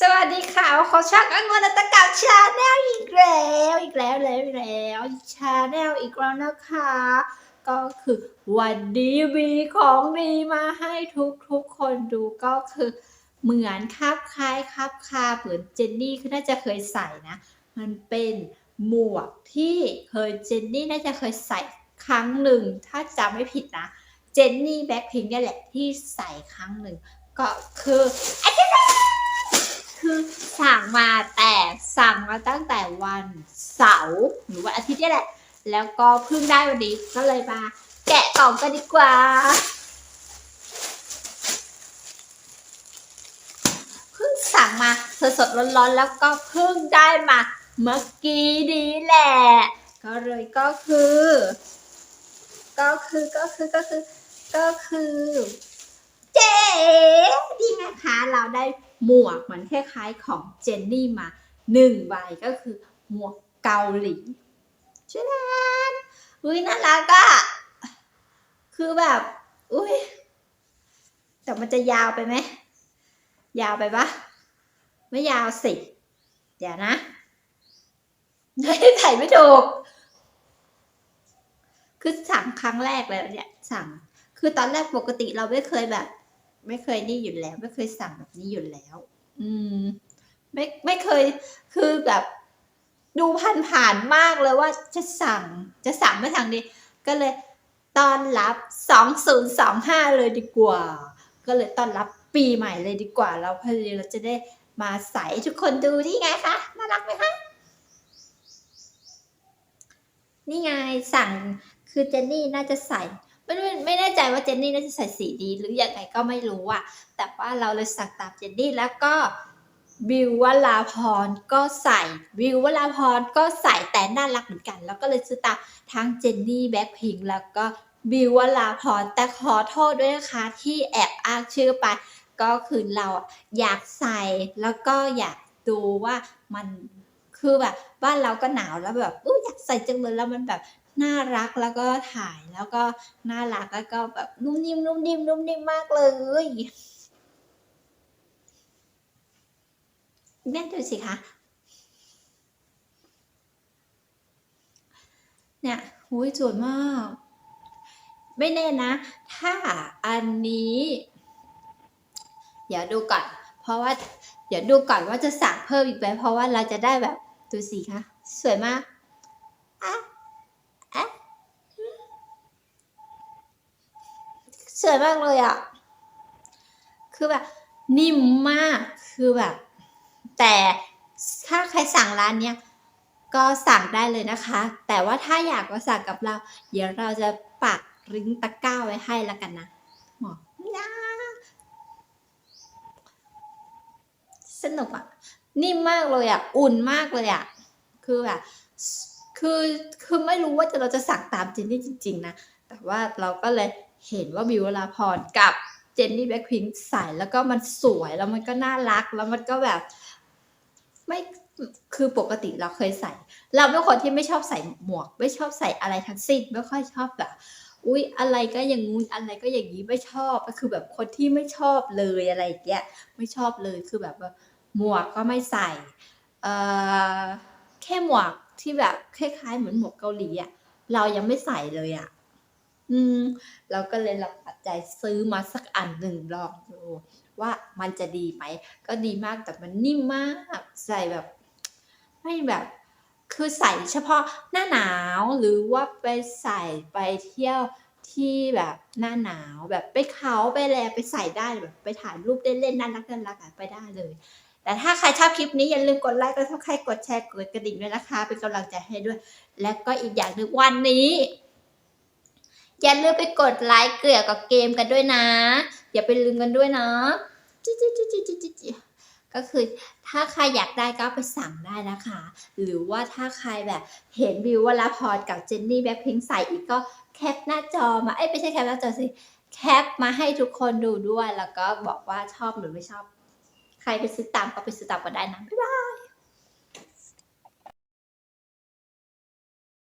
สวัสดีค่ะขอชักอันวันตะกับชาแนลอีกแล้วอีกแล้วแล้วอีกแล้วชาแนลอีกแล้วนะคะ ก็คือวันนี้มีของดีมาให้ทุกทุกคนดูก็คือเหมือนคับคล้ายคับคาเหมือนเจนนี่คือน่าจะเคยใส่นะ มันเป็นหมวกที่เคยเจนนี่น่าจะเคยใส่ครั้งหนึ่ง ถ้าจำไม่ผิดนะ เจนนี่แบ็คพิงค์นี่แหละที่ใส่ครั้งหนึ่ง ก็คืออันนี้ คือสั่งมาแต่สั่งมาตั้งแต่วันเสาร์หรือวันอาทิตย์นี่แหละ แล้วก็เพิ่งได้วันนี้ก็เลยมาแกะกล่องกันดีกว่า เพิ่งสั่งมาสดๆร้อนๆแล้วก็เพิ่งได้มาเมื่อกี้นี้แหละ ก็เลยก็คือ ก็คือก็คือก็คือก็คือ เจ๊ดีไงคะเราได้ หมวกเหมือนคล้ายๆของเจนนี่มาหนึ่งใบก็คือหมวกเกาหลีช่ไหมอุ้ยน่ารักอะคือแบบอุ้ยแต่มันจะยาวไปไหม ยาวไปปะไม่ยาวสิ เดี๋ยวนะไม่ถ่ายไม่ถูก คือสั่งครั้งแรกเลยเนี่ยสั่ง คือตอนแรกปกติเราไม่เคยแบบ ไม่เคยนี่อยู่แล้ว ไม่เคยสั่งแบบนี้อยู่แล้ว อืม ไม่ไม่เคยคือแบบดูผ่านผ่านๆมากเลยว่าจะสั่งจะสั่งไม่สั่งดีก็เลยต้อนรับสองศูนย์สองห้าเลยดีกว่า ก็เลยต้อนรับปีใหม่เลยดีกว่า เราพอดีเราจะได้มาใส่ให้ทุกคนดูนี่ไงคะน่ารักไหมคะนี่ไงสั่งคือเจนนี่น่าจะใส่ ไม่ไม่แน่ใจว่าเจนนี่น่าจะใส่สีดีหรืออยังไงก็ไม่รู้อะแต่ว่าเราเลยสั่งตามเจนนี่แล้วก็บิววลาพรก็ใส่บิววลาพรก็ใส่แต่น่ารักเหมือนกัน แล้วก็เลยซื้อตามทั้งเจนนี่แบ็คพิงแล้วก็บิววลาพรแต่ขอโทษด้วยนะคะที่แอบอ้างชื่อไป ก็คือเราอะอยากใส่แล้วก็อยากดูว่ามันคือแบบบ้านเราก็หนาวแล้วแบบอู้อยากใส่จังเลยแล้วมันแบบ น่ารักแล้วก็ถ่ายแล้วก็น่ารักแล้วก็แบบนุ่มนิ่มนุ่มนิ่มนุ่มนิ่มมากเลยแม่ดูสิคะเนี่ยหุยสวยมาก ไม่แน่นะ ถ้าอันนี้ เดี๋ยวดูก่อน เพราะว่า เดี๋ยวดูก่อนว่าจะสั่งเพิ่มอีกไหมเพราะว่าเราจะได้แบบ ดูสิคะ สวยมากอะ ส วยมากเลยอะคือแบบนิ่มมากคือแบบ แต่ถ้าใครสั่งร้านเนี้ยก็สั่งได้เลยนะคะ แต่ว่าถ้าอยากมาสั่งกับเรา เดี๋ยวเราจะปักลิงตะกร้าไว้ให้แล้วกันนะหมอยาสนุกอะนิ่มมากเลยอะอุ่นมากเลยอะคือแบบคือคือไม่รู้ว่าจะเราจะสั่งตามเจนนี่จริง ๆ นะ แต่ว่าเราก็เลย เห็นว่าบิววลาพรกับเจนนี่แบ็คพิงใส่แล้วก็มันสวยแล้วมันก็น่ารักแล้วมันก็แบบไม่คือปกติเราเคยใส่ เราเป็นคนที่ไม่ชอบใส่หมวก ไม่ชอบใส่อะไรทั้งสิ้นไม่ค่อยชอบแบบอุ๊ยอะไรก็อย่างงู้นอะไรก็อย่างนี้ไม่ชอบก็คือแบบคนที่ไม่ชอบเลยอะไรอย่างเงี้ยไม่ชอบเลยคือแบบว่าหมวกก็ไม่ใส่เอ่อแค่หมวกที่แบบคล้ายๆเหมือนหมวกเกาหลีอะเรายังไม่ใส่เลยอะ อืม เราก็เลยลองตัดใจซื้อมาสักอันหนึ่งลองดูว่ามันจะดีไหม ก็ดีมากแต่มันนิ่มมากใส่แบบ ไม่แบบคือใส่เฉพาะหน้าหนาวหรือว่าไปใส่ไปเที่ยวที่แบบหน้าหนาวแบบไปเขาไปแลไปใส่ได้แบบไปถ่ายรูปเล่นๆน่ารักน่ารักอะไปได้เลย แต่ถ้าใครชอบคลิปนี้อย่าลืมกดไลค์กดซับสไครต์กดแชร์กดกระดิ่งด้วยนะคะ เป็นกำลังใจให้ด้วย และก็อีกอย่างหนึ่งวันนี้ อย่าลืมไปกดไลค์เกี่ยวกับเกมกันด้วยนะ อย่าไปลืมกันด้วยนะจิจิจิจิจิจิก็คือถ้าใครอยากได้ก็ไปสั่งได้นะคะ หรือว่าถ้าใครแบบเห็นวิววลาพรกับเจนนี่แบ็คพิงใส่อีกก็แคปหน้าจอมา เอ้ยไม่ใช่แคปหน้าจอสิ แคปมาให้ทุกคนดูด้วย แล้วก็บอกว่าชอบหรือไม่ชอบ ใครไปซื้อตามก็ไปซื้อตามก็ได้นะ บ๊ายบาย